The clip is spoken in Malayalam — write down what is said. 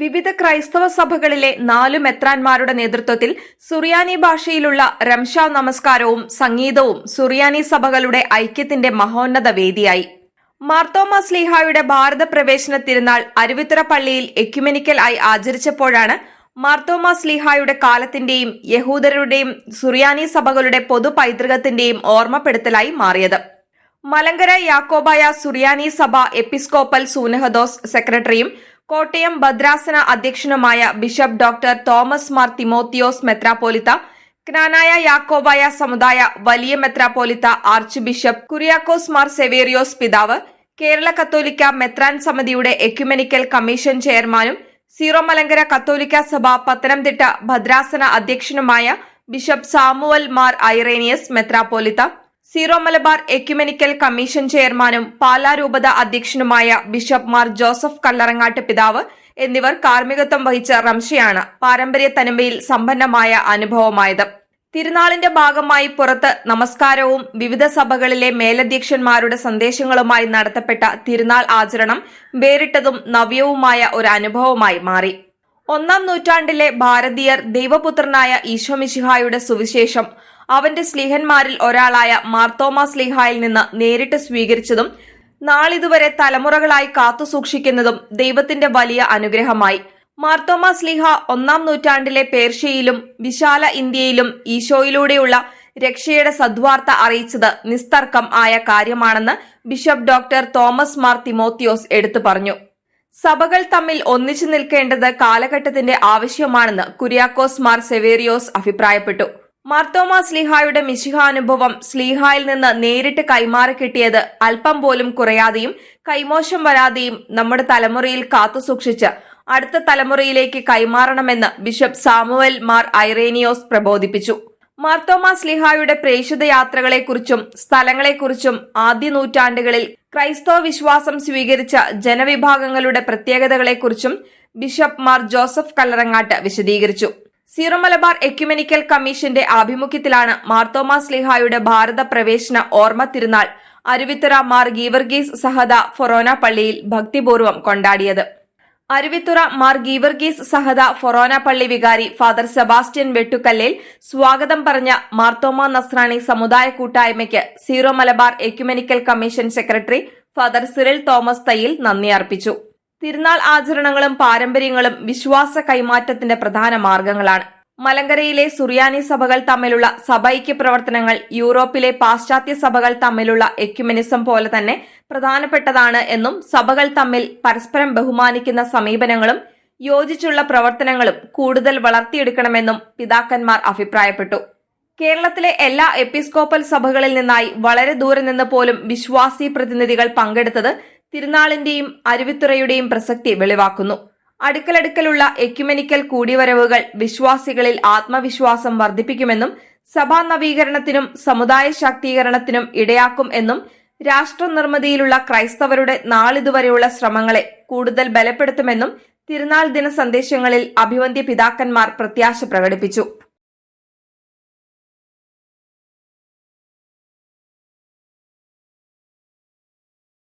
വിവിധ ക്രൈസ്തവ സഭകളിലെ നാലു മെത്രാൻമാരുടെ നേതൃത്വത്തിൽ സുറിയാനി ഭാഷയിലുള്ള റംഷാ നമസ്കാരവും സംഗീതവും സുറിയാനി സഭകളുടെ ഐക്യത്തിന്റെ മഹോന്നത വേദിയായി. മാർത്തോമ സ്ലീഹായുടെ ഭാരത പ്രവേശന തിരുനാൾ അരുവിത്തുറ പള്ളിയിൽ എക്യുമെനിക്കൽ ആയി ആചരിച്ചപ്പോഴാണ് മാർത്തോമ സ്ലീഹായുടെ കാലത്തിന്റെയും യഹൂദരുടെയും സുറിയാനി സഭകളുടെ പൊതു പൈതൃകത്തിന്റെയും ഓർമ്മപ്പെടുത്തലായി മാറിയത്. മലങ്കര യാക്കോബായ സുറിയാനി സഭ എപ്പിസ്കോപ്പൽ സൂനഹദോസ് സെക്രട്ടറിയും കോട്ടയം ഭദ്രാസന അധ്യക്ഷനുമായ bishop doctor Thomas Mar Timotheos മെത്രാപ്പോലിത്ത ക്നാനായ യാക്കോബായ സമുദായ വലിയ മെത്രാപ്പോലിത്ത ആർച്ച് ബിഷപ്പ് കുര്യാക്കോസ് മാർ സെവേറിയോസ് പിതാവ് കേരള കത്തോലിക്ക മെത്രാൻ സമിതിയുടെ എക്യുമെനിക്കൽ കമ്മീഷൻ ചെയർമാനും സീറോ മലങ്കര കത്തോലിക്ക സഭ പത്തനംതിട്ട ഭദ്രാസന അധ്യക്ഷനുമായ ബിഷപ്പ് സാമുവൽ മാർ ഐറേനിയസ് മെത്രാപ്പോലിത്ത സീറോ മലബാർ എക്യുമെനിക്കൽ കമ്മീഷൻ ചെയർമാനും പാലാ രൂപത അധ്യക്ഷനുമായ ബിഷപ്പ് മാർ ജോസഫ് കല്ലറങ്ങാട്ട് പിതാവ് എന്നിവർ കാർമ്മികത്വം വഹിച്ച റംഷയാണ് പാരമ്പര്യ തനിമയിൽ സമ്പന്നമായ അനുഭവമായത്. തിരുനാളിന്റെ ഭാഗമായി പുറത്ത് നമസ്കാരവും വിവിധ സഭകളിലെ മേലധ്യക്ഷന്മാരുടെ സന്ദേശങ്ങളുമായി നടത്തപ്പെട്ട തിരുനാൾ ആചരണം വേറിട്ടതും നവ്യവുമായ ഒരു അനുഭവമായി മാറി. ഒന്നാം നൂറ്റാണ്ടിലെ ഭാരതീയർ ദൈവപുത്രനായ ഈശോമിശിഹായുടെ സുവിശേഷം അവന്റെ സ്ലീഹന്മാരിൽ ഒരാളായ മാർത്തോമ സ്ലീഹായിൽ നിന്ന് നേരിട്ട് സ്വീകരിച്ചതും നാളിതുവരെ തലമുറകളായി കാത്തുസൂക്ഷിക്കുന്നതും ദൈവത്തിന്റെ വലിയ അനുഗ്രഹമായി. മാർത്തോമ സ്ലീഹ ഒന്നാം നൂറ്റാണ്ടിലെ പേർഷ്യയിലും വിശാല ഇന്ത്യയിലും ഈശോയിലൂടെയുള്ള രക്ഷയുടെ സദ്വാർത്ത അറിയിച്ചത് നിസ്തർക്കം ആയ കാര്യമാണെന്ന് bishop doctor Thomas Mar Timotheos എടുത്തു പറഞ്ഞു. സഭകൾ തമ്മിൽ ഒന്നിച്ചു നിൽക്കേണ്ടത് കാലഘട്ടത്തിന്റെ ആവശ്യമാണെന്ന് കുര്യാക്കോസ് മാർ സെവേറിയോസ് അഭിപ്രായപ്പെട്ടു. മാർത്തോമ സ്ലീഹായുടെ മിശിഹാനുഭവം സ്ലീഹായിൽ നിന്ന് നേരിട്ട് കൈമാറി കിട്ടിയത് അല്പം പോലും കുറയാതെയും കൈമോശം വരാതെയും നമ്മുടെ തലമുറയിൽ കാത്തുസൂക്ഷിച്ച് അടുത്ത തലമുറയിലേക്ക് കൈമാറണമെന്ന് ബിഷപ്പ് സാമുവൽ മാർ ഐറേനിയോസ് പ്രബോധിപ്പിച്ചു. മാർത്തോമ സ്ലിഹായുടെ പ്രേക്ഷിത യാത്രകളെക്കുറിച്ചും സ്ഥലങ്ങളെക്കുറിച്ചും ആദ്യ നൂറ്റാണ്ടുകളിൽ ക്രൈസ്തവ വിശ്വാസം സ്വീകരിച്ച ജനവിഭാഗങ്ങളുടെ പ്രത്യേകതകളെക്കുറിച്ചും ബിഷപ്പ് മാർ ജോസഫ് കല്ലറങ്ങാട്ട് വിശദീകരിച്ചു. സീറോ മലബാർ എക്യുമെനിക്കൽ കമ്മീഷന്റെ ആഭിമുഖ്യത്തിലാണ് മാർത്തോമ സ്ലിഹായുടെ ഭാരത പ്രവേശന ഓർമ്മ തിരുനാൾ അരുവിത്തുറ മാർ ഗീവർഗീസ് സഹദ ഫൊറോന പള്ളിയിൽ ഭക്തിപൂർവം കൊണ്ടാടിയത്. അരുവിത്തുറ മാർ ഗീവർഗീസ് സഹദ ഫൊറോന പള്ളി വികാരി ഫാദർ സെബാസ്റ്റ്യൻ വെട്ടുക്കല്ലേൽ സ്വാഗതം പറഞ്ഞ മാർത്തോമ നസ്രാണി സമുദായ കൂട്ടായ്മയ്ക്ക് Syro Malabar ecumenical commission secretary father Cyril Thomas Thayyil നന്ദി അർപ്പിച്ചു. തിരുനാൾ ആചരണങ്ങളും പാരമ്പര്യങ്ങളും വിശ്വാസ കൈമാറ്റത്തിന്റെ പ്രധാന മാർഗങ്ങളാണ്. മലങ്കരയിലെ സുറിയാനി സഭകൾ തമ്മിലുള്ള സഭൈക്യ പ്രവർത്തനങ്ങൾ യൂറോപ്പിലെ പാശ്ചാത്യ സഭകൾ തമ്മിലുള്ള എക്യുമനിസം പോലെ തന്നെ പ്രധാനപ്പെട്ടതാണ് എന്നും സഭകൾ തമ്മിൽ പരസ്പരം ബഹുമാനിക്കുന്ന സമീപനങ്ങളും യോജിച്ചുള്ള പ്രവർത്തനങ്ങളും കൂടുതൽ വളർത്തിയെടുക്കണമെന്നും പിതാക്കന്മാർ അഭിപ്രായപ്പെട്ടു. കേരളത്തിലെ എല്ലാ എപ്പിസ്കോപ്പൽ സഭകളിൽ നിന്നായി വളരെ ദൂരെ നിന്ന് പോലും വിശ്വാസി പ്രതിനിധികൾ പങ്കെടുത്തത് തിരുനാളിന്റെയും അരുവിത്തുറയുടെയും പ്രസക്തി വെളിവാക്കുന്നു. അടുക്കലടുക്കലുള്ള എക്യുമെനിക്കൽ കൂടിവരവുകൾ വിശ്വാസികളിൽ ആത്മവിശ്വാസം വർദ്ധിപ്പിക്കുമെന്നും സഭാ നവീകരണത്തിനും സമുദായ ശാക്തീകരണത്തിനും ഇടയാക്കും എന്നും രാഷ്ട്ര നിർമ്മിതിയിലുള്ള ക്രൈസ്തവരുടെ നാളിതുവരെയുള്ള ശ്രമങ്ങളെ കൂടുതൽ ബലപ്പെടുത്തുമെന്നും തിരുനാൾ ദിന സന്ദേശങ്ങളിൽ അഭിവന്ദ്യ പിതാക്കന്മാർ പ്രത്യാശ പ്രകടിപ്പിച്ചു.